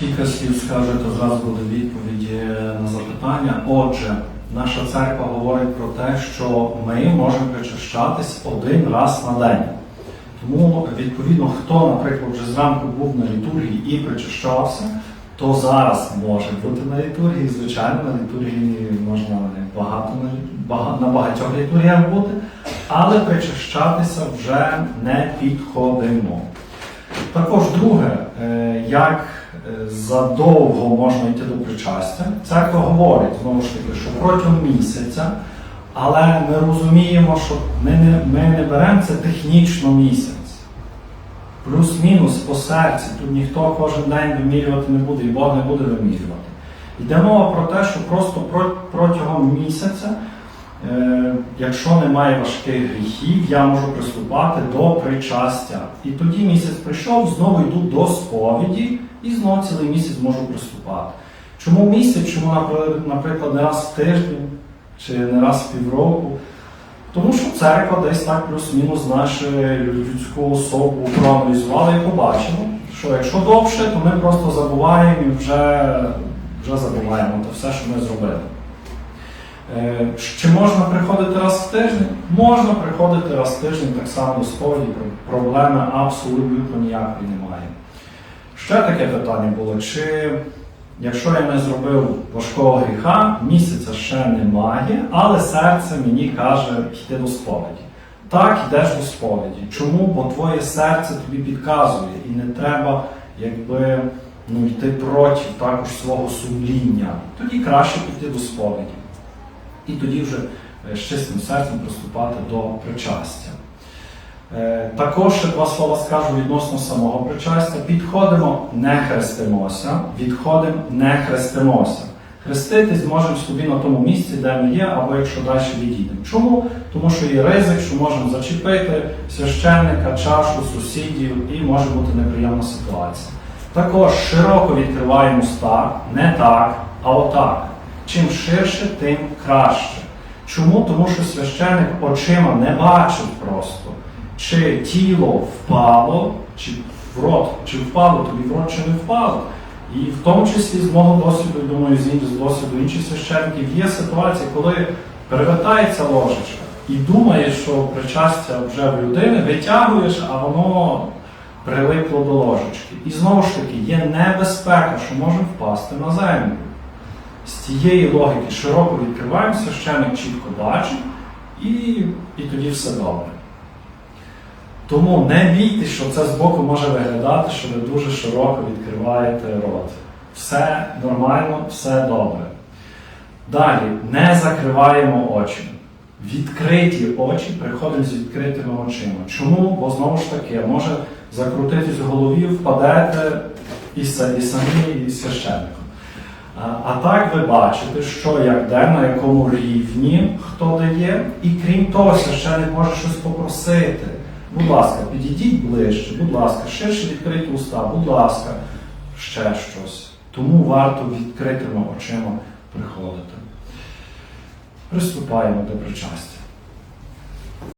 Кілька слів скажу, зразу буде відповіді на запитання. Отже, наша церква говорить про те, що ми можемо причащатись один раз на день. Тому, відповідно, хто, наприклад, вже зранку був на літургії і причащався, то зараз може бути на літургії. Звичайно, на літургії можна багато на, багатьох літургіях бути, але причащатися вже не підходимо. Також друге, е, як задовго можна йти до причастя. Церква говорить знову ж таки, що протягом місяця, але ми розуміємо, що ми не, ми не беремо це технічно місяць. Плюс-мінус по серці. Тут ніхто кожен день вимірювати не буде, і Бог не буде вимірювати. Йде мова про те, що просто протягом місяця, е, якщо немає важких гріхів, я можу приступати до причастя. І тоді місяць прийшов, знову йду до сповіді і знову цілий місяць можу приступати. Чому місяць? Чому, наприклад, не раз в тиждень чи не раз в півроку? Тому що церква десь так плюс-мінус нашу людську особу проаналізувала і побачила, що якщо довше, то ми просто забуваємо і вже, вже забуваємо те все, що ми зробили. Е, Чи можна приходити раз в тиждень? Можна приходити раз в тиждень так само до сповіді, проблеми абсолютно ніякої немає. Ще таке питання було, чи якщо я не зробив важкого гріха, місяця ще немає, але серце мені каже йти до сповіді. Так, йдеш до сповіді. Чому? Бо твоє серце тобі підказує, і не треба якби, ну, йти проти також свого сумління. Тоді краще піти до сповіді. І тоді вже е, з чистим серцем приступати до причастя. Е, Також два слова скажу відносно самого причастя. Підходимо, не хрестимося, відходимо, не хрестимося. Хреститись можемо собі на тому місці, де ми є, або якщо далі відійдемо. Чому? Тому що є ризик, що можемо зачепити священника, чашу, сусідів і може бути неприємна ситуація. Також широко відкриваємо уста, не так, а отак. Чим ширше, тим краще. Чому? Тому що священик очима не бачить просто, чи тіло впало, чи в рот, чи впало тобі в рот, чи не впало. І в тому числі з мого досвіду, і думаю, з досвіду інших священників є ситуації, коли перевертається ложечка і думаєш, що причастя вже в людини, витягуєш, а воно прилипло до ложечки. І знову ж таки, є небезпека, що може впасти на землю. З цієї логіки широко відкриваємо, священик чітко бачить, і, і тоді все добре. Тому не бійтесь, що це збоку може виглядати, що ви дуже широко відкриваєте рот. Все нормально, все добре. Далі не закриваємо очі. Відкриті очі приходимо з відкритими очима. Чому? Бо знову ж таки може закрутитись в голові, впадете і, і самі, і священником. А, так ви бачите, що як де, на якому рівні хто дає, і крім того, священник може щось попросити. Будь ласка, підійдіть ближче, будь ласка, ширше відкрити уста, будь ласка, ще щось. Тому варто відкритими очима приходити. Приступаємо до причастя.